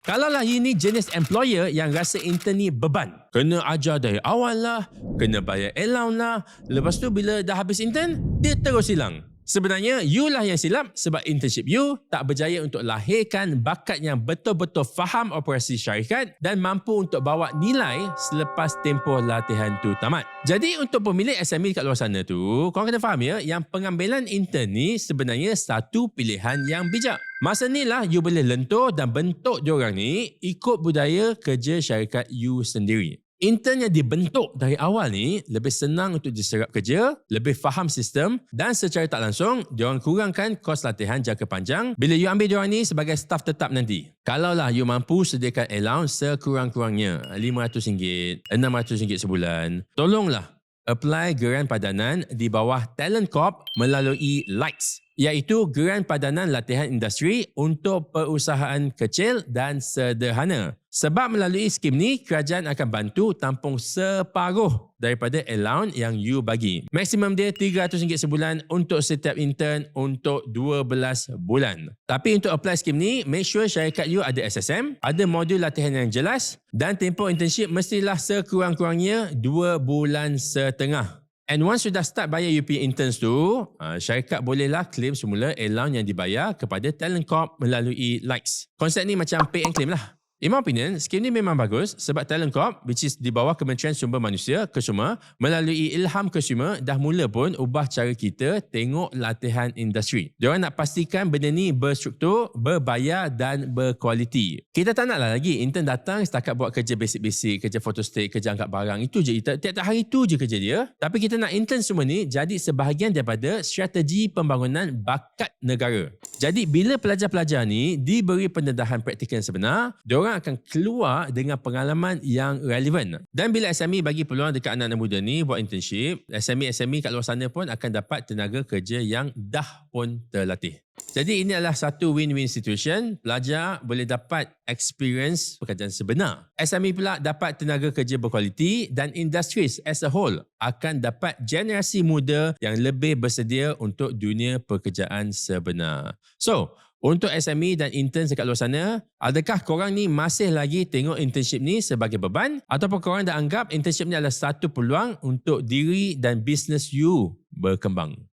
Kalaulah you ni jenis employer yang rasa intern ni beban. Kena ajar dari awal lah, kena bayar allowance lah. Lepas tu bila dah habis intern, dia terus hilang. Sebenarnya, you lah yang silap sebab internship you tak berjaya untuk lahirkan bakat yang betul-betul faham operasi syarikat dan mampu untuk bawa nilai selepas tempoh latihan tu tamat. Jadi, untuk pemilik SME kat luar sana tu, korang kena faham ya, yang pengambilan intern ni sebenarnya satu pilihan yang bijak. Masa ni lah you boleh lentur dan bentuk diorang ni ikut budaya kerja syarikat you sendiri. Intern yang dibentuk dari awal ni lebih senang untuk diserap kerja, lebih faham sistem dan secara tak langsung, diorang kurangkan kos latihan jangka panjang bila you ambil diorang ni sebagai staff tetap nanti. Kalaulah you mampu sediakan allowance sekurang-kurangnya RM500, RM600 sebulan, tolonglah apply geran padanan di bawah Talent Corp melalui Lights iaitu geran padanan latihan industri untuk perusahaan kecil dan sederhana. Sebab melalui skim ni, kerajaan akan bantu tampung separuh daripada allowance yang you bagi. Maksimum dia RM300 sebulan untuk setiap intern untuk 12 bulan. Tapi untuk apply skim ni, make sure syarikat you ada SSM, ada modul latihan yang jelas dan tempoh internship mestilah sekurang-kurangnya 2 bulan setengah. And once sudah start bayar UP interns tu, uh, syarikat bolehlah claim semula allowance yang dibayar kepada Talent Corp melalui likes. Konsep ni macam pay and claim lah. In my opinion, skim ni memang bagus sebab Talent Corp, which is di bawah Kementerian Sumber Manusia, Consumer, melalui Ilham Consumer, dah mula pun ubah cara kita tengok latihan industri. Diorang nak pastikan benda ni berstruktur, berbayar dan berkualiti. Kita tak naklah lagi intern datang setakat buat kerja basic-basic, kerja photostat, kerja angkat barang. Itu je, tiap-tiap hari tu je kerja dia. Tapi kita nak intern semua ni jadi sebahagian daripada strategi pembangunan bakat negara. Jadi bila pelajar-pelajar ni diberi pendedahan praktikal yang sebenar, diorang orang akan keluar dengan pengalaman yang relevan. Dan bila SME bagi peluang dekat anak-anak muda ni buat internship, SME-SME kat luar sana pun akan dapat tenaga kerja yang dah pun terlatih. Jadi ini adalah satu win-win situation. Pelajar boleh dapat experience pekerjaan sebenar. SME pula dapat tenaga kerja berkualiti dan industries as a whole akan dapat generasi muda yang lebih bersedia untuk dunia pekerjaan sebenar. So, untuk SME dan intern dekat luar sana, adakah korang ni masih lagi tengok internship ni sebagai beban ataupun korang dah anggap internship ni adalah satu peluang untuk diri dan bisnes you berkembang?